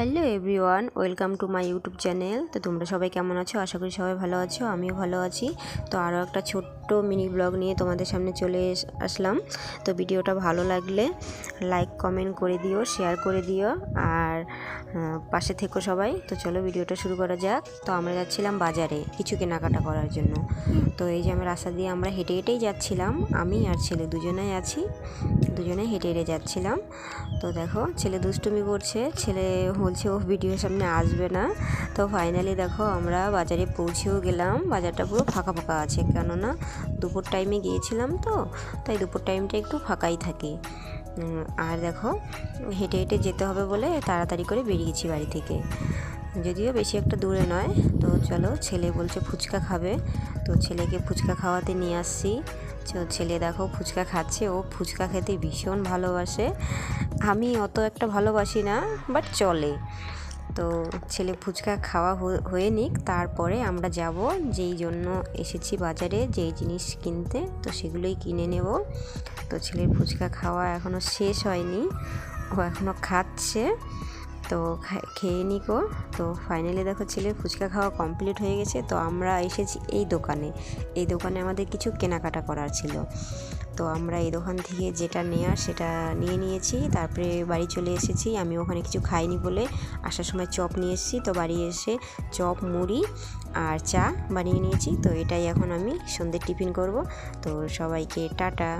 Hello everyone, welcome to my YouTube channel. তো তোমরা সবাই কেমন আছো? আশা করি সবাই ভালো আছো, আমিও ভালো আছি। তো আরও একটা ছোট্ট মিনি ব্লগ নিয়ে তোমাদের সামনে চলে আসলাম। তো ভিডিওটা ভালো লাগলে লাইক, কমেন্ট করে দিও, শেয়ার করে দিও। আর পাশে থেকো সবাই। তো চলো ভিডিওটা শুরু করা যাক। তো আমরা যাচ্ছিলাম বাজারে কিছু কেনাকাটা করার জন্য। তো এই যে আমরা রাস্তা দিয়ে আমরা হেঁটে হেঁটেই যাচ্ছিলাম। আমি আর ছেলে দুজনেই আছি। দুজনে হেঁটে হেঁটে যাচ্ছিলাম। তো দেখো, ছেলে দুষ্টুমি করছে। ছেলে বলছে ও ভিডিওর সামনে আসবে না। তো ফাইনালি দেখো, আমরা বাজারে পৌঁছেও গেলাম। বাজারটা পুরো ফাঁকা ফাঁকা আছে। কেননা দুপুর টাইমে গিয়েছিলাম তো, তাই দুপুর টাইমটা একটু ফাঁকাই থাকে। আর দেখো, হেঁটে হেঁটে যেতে হবে বলে তাড়াতাড়ি করে বেরিয়েছি বাড়ি থেকে। যদিও বেশি একটা দূরে নয়, তো চলো ছেলে বলছে ফুচকা খাবে। তো ছেলেকে ফুচকা খাওয়াতে নিয়ে আসছি। তো ছেলে দেখো ফুচকা খাচ্ছে, ও ফুচকা খেতে ভীষণ ভালোবাসে। আমি অত একটা ভালোবাসি না বাট চলে। তো ছেলে ফুচকা খাওয়া হয়ে- নিক, তারপরে আমরা যাব যেই জন্য এসেছি বাজারে যেই জিনিস কিনতে, তো সেগুলোই কিনে নেব। তো ছেলের ফুচকা খাওয়া এখনও শেষ হয়নি, ও এখনও খাচ্ছে। তো খেয়ে নিকো তো ফাইনালি দেখো ছেলে ফুচকা খাওয়া কমপ্লিট হয়ে গেছে। তো আমরা এসেছি এই দোকানে। এই দোকানে আমাদের কিছু কেনাকাটা করার ছিল। তো আমরা এই দোকান থেকে যেটা নেওয়ার সেটা নিয়ে নিয়েছি। তারপরে বাড়ি চলে এসেছি। আমি ওখানে কিছু খাইনি বলে আসার সময় চপ নিয়ে এসেছি। তো বাড়ি এসে চপ, মুড়ি আর চা বানিয়ে নিয়েছি। তো এটাই এখন আমি সন্ধ্যের টিফিন করব। তো সবাইকে টাটা।